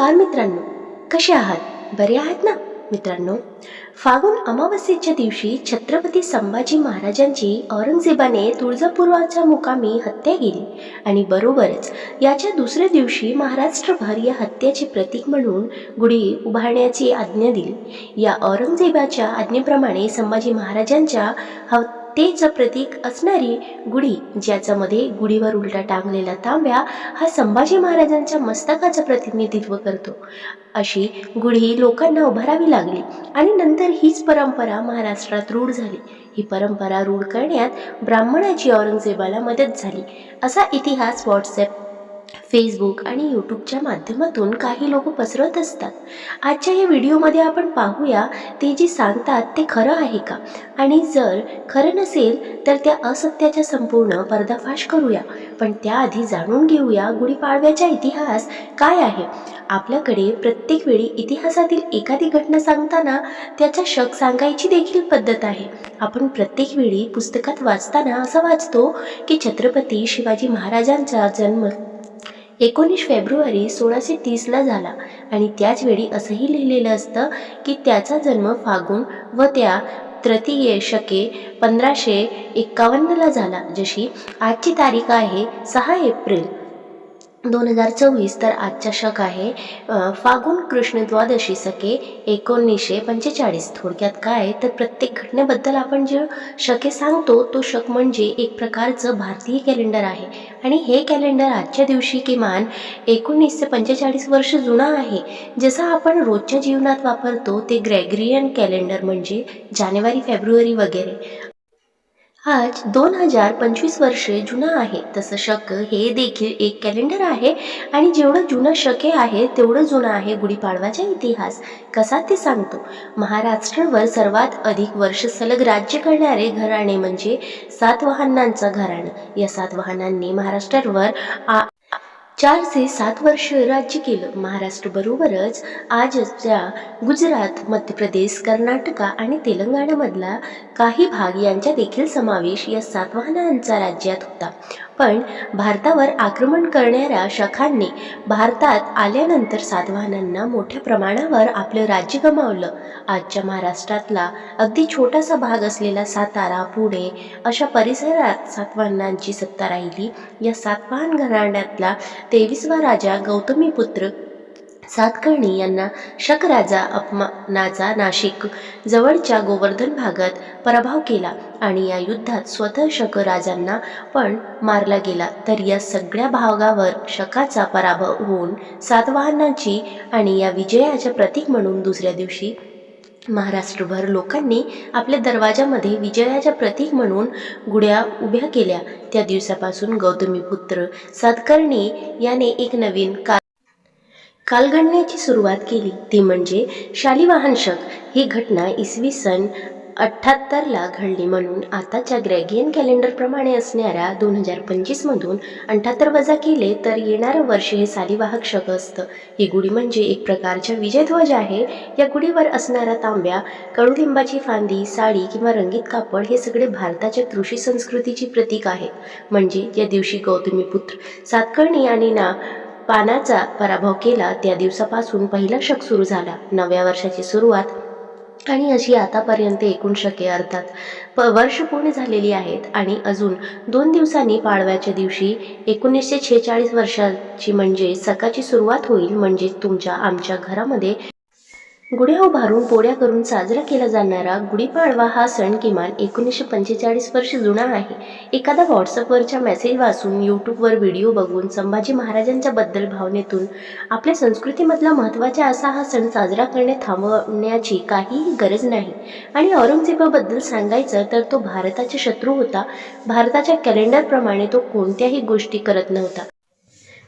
नमस्कार मित्रांनो. कसे आहात? बरे आहात ना? मित्रांनो फागुन अमावस्येच्या दिवशी छत्रपती संभाजी महाराजांची औरंगजेबाने तुळजापूरवाच्या मुकामी हत्या केली आणि बरोबरच याच्या दुसऱ्या दिवशी महाराष्ट्रभर या हत्येचे प्रतीक म्हणून गुढी उभारण्याची आज्ञा दिली. या औरंगजेबाच्या आज्ञेप्रमाणे संभाजी महाराजांच्या हत्येचं प्रतीक असणारी गुढी ज्याच्यामध्ये गुढीवर उलटा टांगलेला तांब्या हा संभाजी महाराजांच्या मस्तकाचं प्रतिनिधित्व करतो. अशी गुढी लोकांना उभारावी लागली आणि नंतर हीच परंपरा महाराष्ट्रात रूढ झाली. ही परंपरा रूढ करण्यात ब्राह्मणाची औरंगजेबाला मदत झाली असा इतिहास व्हॉट्सॲप फेसबुक आणि यूट्यूबच्या माध्यमातून काही लोक पसरत असतात. आजच्या या व्हिडिओमध्ये आपण पाहूया ते जे सांगतात ते खरं आहे का? आणि जर खरं नसेल तर त्या असत्याच्या संपूर्ण पर्दाफाश करूया. पण त्याआधी जाणून घेऊया गुढीपाडव्याचा इतिहास काय आहे. आपल्याकडे प्रत्येक वेळी इतिहासातील एखादी घटना सांगताना त्याचा शक सांगायची देखील पद्धत आहे. आपण प्रत्येक वेळी पुस्तकात वाचताना असं वाचतो की छत्रपती शिवाजी महाराजांचा जन्म एकोणीस फेब्रुवारी सोळाशे तीसला झाला. आणि त्याचवेळी असंही लिहिलेलं असतं की त्याचा जन्म फागुन व त्या तृतीय शके पंधराशे एक्कावन्नला झाला जशी आजची तारीख आहे सहा एप्रिल. दोन हजार चोवीस तर आजचा शक आहे फागुन कृष्ण द्वादशी सके एकोणीसशे पंचेचाळीस. थोडक्यात काय तर प्रत्येक घटनेबद्दल आपण जे शके सांगतो तो शक म्हणजे एक प्रकारचं भारतीय कॅलेंडर आहे. आणि हे कॅलेंडर आजच्या दिवशी किमान एकोणीसशे पंचेचाळीस वर्ष जुना आहे. जसं आपण रोजच्या जीवनात वापरतो ते ग्रेगरियन कॅलेंडर म्हणजे जानेवारी फेब्रुवारी वगैरे. आज दोन हजार पंचवीस वर्षे जुनं आहे. तसं शक हे देखील एक कॅलेंडर आहे आणि जेवढं जुनं शके आहे तेवढं जुनं आहे गुढीपाडवाचा इतिहास. कसा ते सांगतो? महाराष्ट्रावर सर्वात अधिक वर्ष सलग राज्य करणारे घराणे म्हणजे सातवाहनांचं घराणं. या सातवाहनांनी महाराष्ट्रावर आ चारशे सात वर्ष राज्य केलं. महाराष्ट्राबरोबरच आजच्या गुजरात मध्य प्रदेश कर्नाटका आणि तेलंगणामधला काही भाग यांचा देखील समावेश या सातवाहनांचा राज्यात होता. पण भारतावर आक्रमण करणाऱ्या शखांनी भारतात आल्यानंतर सातवाहनांना मोठ्या प्रमाणावर आपलं राज्य गमावलं. आजच्या महाराष्ट्रातला अगदी छोटासा भाग असलेला सातारा पुणे अशा परिसरात सातवाहनांची सत्ता राहिली. या सातवाहन घराण्यातला तेवीसवा राजा गौतमीपुत्र सातकर्णी यांना शकराजा अपमानाचा नाशिक जवळच्या गोवर्धन भागात पराभव केला आणि या युद्धात स्वतः शक राजांना पण मारला गेला. तर या सगळ्या भागावर शकाचा पराभव होऊन सातवाहनांची आणि या विजयाच्या प्रतीक म्हणून दुसऱ्या दिवशी महाराष्ट्रभर लोकांनी आपल्या दरवाजामध्ये विजयाच्या प्रतीक म्हणून गुड्या उभ्या केल्या. त्या दिवसापासून गौतमीपुत्र सातकर्णी याने एक नवीन का कालगणनेची सुरुवात केली. ती म्हणजे शालिवाहन शक ही घटना इसवी सन अठ्ठ्याहत्तरला घडली म्हणून आताच्या ग्रेगियन कॅलेंडरप्रमाणे असणाऱ्या दोन हजार पंचवीसमधून अठ्ठ्याहत्तर वजा केले तर येणारं वर्ष हे सालीवाहक शक असतं. ही गुढी म्हणजे एक प्रकारच्या विजयध्वज आहे. या गुढीवर असणारा तांब्या कडुलिंबाची फांदी साडी किंवा रंगीत कापड हे सगळे भारताच्या कृषी संस्कृतीची प्रतीक आहेत. म्हणजे या दिवशी गौतमीपुत्र सातकर्णी आणि ना पानाचा पराभव केला त्या दिवसापासून पहिला शक सुरू झाला. नव्या वर्षाची सुरुवात आणि अशी आतापर्यंत एकूण शके अर्थात प वर्ष पूर्ण झालेली आहेत आणि अजून दोन दिवसांनी पाडव्याच्या दिवशी एकोणीसशे छेचाळीस वर्षाची म्हणजे सकाळची सुरुवात होईल म्हणजे तुमच्या आमच्या घरामध्ये गुढ्या उभारून पोळ्या करून साजरा केला जाणारा गुढीपाडवा हा सण किमान एकोणीसशे पंचेचाळीस वर्ष जुना आहे. एखादा व्हॉट्सअपवरच्या मेसेज वाचून यूट्यूबवर व्हिडिओ बघून संभाजी महाराजांच्या बद्दल भावनेतून आपल्या संस्कृतीमधला महत्त्वाचा असा हा सण साजरा करणे थांबवण्याची काहीही गरज नाही. आणि औरंगजेबाबद्दल सांगायचं तर तो भारताचा शत्रू होता. भारताच्या कॅलेंडरप्रमाणे तो कोणत्याही गोष्टी करत नव्हता.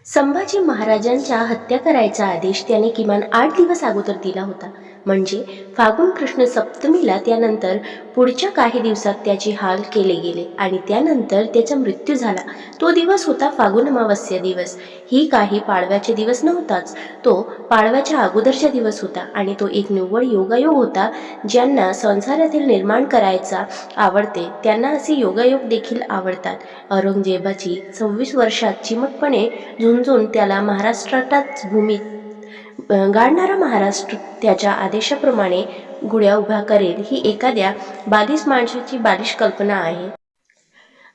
संभाजी महाराजांच्या हत्या करायचा आदेश त्याने किमान आठ दिवस अगोदर दिला होता. म्हणजे फागुन कृष्ण सप्तमीला त्यानंतर पुढच्या काही दिवसात त्याचे हाल केले गेले आणि त्यानंतर त्याचा मृत्यू झाला. तो दिवस होता फागुन अमावस्या दिवस. ही काही पाडव्याचे दिवस नव्हताच. तो पाडव्याच्या अगोदरचा दिवस होता आणि तो एक निव्वळ योगायोग होता ज्यांना संसारातील निर्माण करायचा आवडते त्यांना असे योगायोग देखील आवडतात. औरंगजेबाची सव्वीस वर्षात चिमटपणे झुंजून त्याला महाराष्ट्रातच भूमी अ, गाडणारा महाराष्ट्र त्याच्या आदेशाप्रमाणे गुड्या उभ्या करेल ही एखाद्या बालिश माणसाची बालिश कल्पना आहे.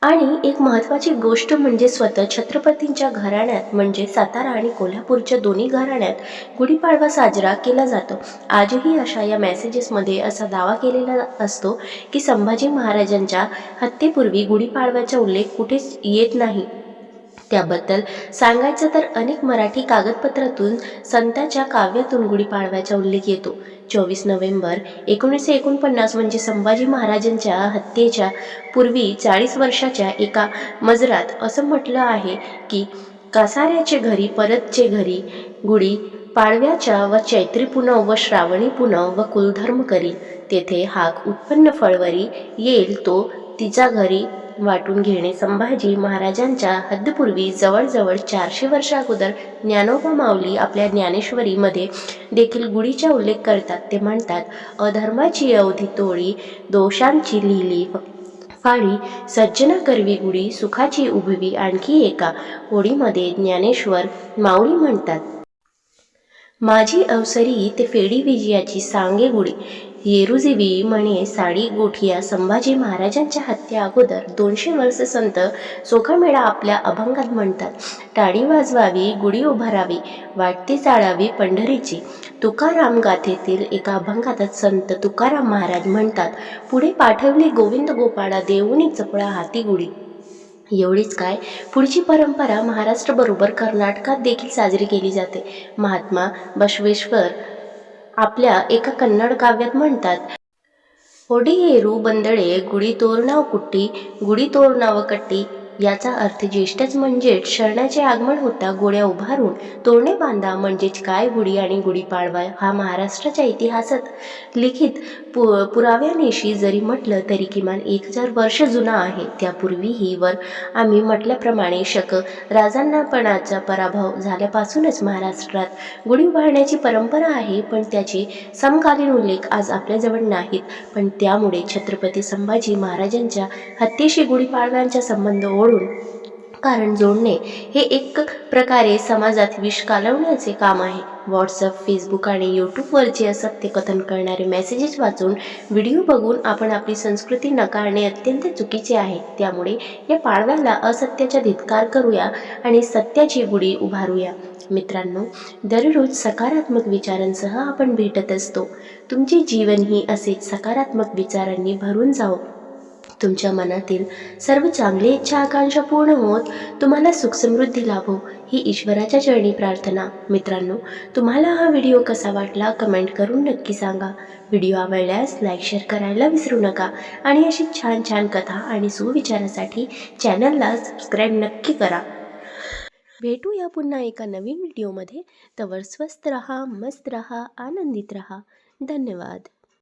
आणि एक महत्त्वाची गोष्ट म्हणजे स्वतः छत्रपतींच्या घराण्यात म्हणजे सातारा आणि कोल्हापूरच्या दोन्ही घराण्यात गुढीपाडवा साजरा केला जातो. आजही अशा या मेसेजेसमध्ये असा दावा केलेला असतो की संभाजी महाराजांच्या हत्येपूर्वी गुढीपाडव्याचा उल्लेख कुठेच येत नाही. त्याबद्दल सांगायचं तर अनेक मराठी कागदपत्रातून संतांच्या काव्यातून गुढीपाडव्याचा उल्लेख येतो. चोवीस नोव्हेंबर एकोणीसशे एकोणपन्नास म्हणजे संभाजी महाराजांच्या हत्येच्या पूर्वी चाळीस वर्षाच्या एका मजरात असं म्हटलं आहे की कासाऱ्याचे घरी परतचे घरी गुढी पाडव्याच्या व चैत्री पुनव व श्रावणी पुनव व कुलधर्म करी तेथे हाक उत्पन्न फळवरी येईल तो तिच्या घरी वाटून घेणे संभाजी महाराजांच्या हद्दपूर्वी जवळजवळ चारशे वर्षा अगोदर ज्ञानोबा माऊली आपल्या ज्ञानेश्वरीमध्ये देखील गुढीचा उल्लेख करतात. ते म्हणतात अधर्माची अवधी तोळी दोषांची लिहिली फाळी सज्जना करवी गुढी सुखाची उभवी आणखी एका होडीमध्ये ज्ञानेश्वर माऊली म्हणतात. माझी अवसरी ते फेडी विजयाची सांगे गुढी येरुजिवी म्हणे साडी गोठिया संभाजी महाराजांच्या हत्या अगोदर दोनशे वर्ष संत सोखामेळा आपल्या अभंगात म्हणतात. टाळी वाजवावी गुढी उभारावी वाटती चाळावी पंढरीची. तुकाराम गाथेतील एका अभंगात संत तुकाराम महाराज म्हणतात पुढे पाठवली गोविंद गोपाळा देऊनी चपळा हाती गुढी. एवढीच काय? पुढची परंपरा महाराष्ट्राबरोबर कर्नाटकात देखील साजरी केली जाते. महात्मा बसवेश्वर आपल्या एका कन्नड काव्यात म्हणतात ओडियेरू बंदळे गुढी तोरणाव कुट्टी गुढी तोरणाव कट्टी याचा अर्थ ज्येष्ठच म्हणजेच शरणाचे आगमन होता गोड्या उभारून तोरणे बांधा म्हणजेच काय गुढी आणि गुढीपाडवा हा महाराष्ट्राच्या इतिहासात लिखित पु पुराव्यानिशी जरी म्हटलं तरी किमान एक हजार वर्ष जुना आहे. त्यापूर्वीही वर आम्ही म्हटल्याप्रमाणे शक राजांनापणाचा पराभव झाल्यापासूनच महाराष्ट्रात गुढी उभारण्याची परंपरा आहे पण त्याचे समकालीन उल्लेख आज आपल्याजवळ नाहीत. पण त्यामुळे छत्रपती संभाजी महाराजांच्या हत्येशी गुढीपाडव्यांचा संबंध म्हणून कारण जोडणे हे एक प्रकारे समाजात विष कालवण्याचे काम आहे. व्हॉट्सअप फेसबुक आणि यूट्यूबवरचे असत्य कथन करणारे मेसेजेस वाचून व्हिडिओ बघून आपण आपली संस्कृती नकारणे अत्यंत चुकीचे आहे. त्यामुळे या पाडव्याला असत्याचा धितकार करूया आणि सत्याची गुढी उभारूया. मित्रांनो दररोज सकारात्मक विचारांसह आपण भेटत असतो. तुमचे जीवनही असेच सकारात्मक विचारांनी भरून जावं. तुमच्या मनातील सर्व चांगली इच्छा आकांक्षा पूर्ण होत तुम्हाला सुखसमृद्धी लाभो ही ईश्वराच्या चरणी प्रार्थना. मित्रांनो तुम्हाला हा व्हिडिओ कसा वाटला कमेंट करून नक्की सांगा. व्हिडिओ आवडल्यास लाईक शेअर करायला विसरू नका आणि अशी छान छान कथा आणि सुविचारासाठी चॅनलला सबस्क्राईब नक्की करा. भेटूया पुन्हा एका नवीन व्हिडिओमध्ये. तवर स्वस्त रहा मस्त रहा आनंदित रहा. धन्यवाद.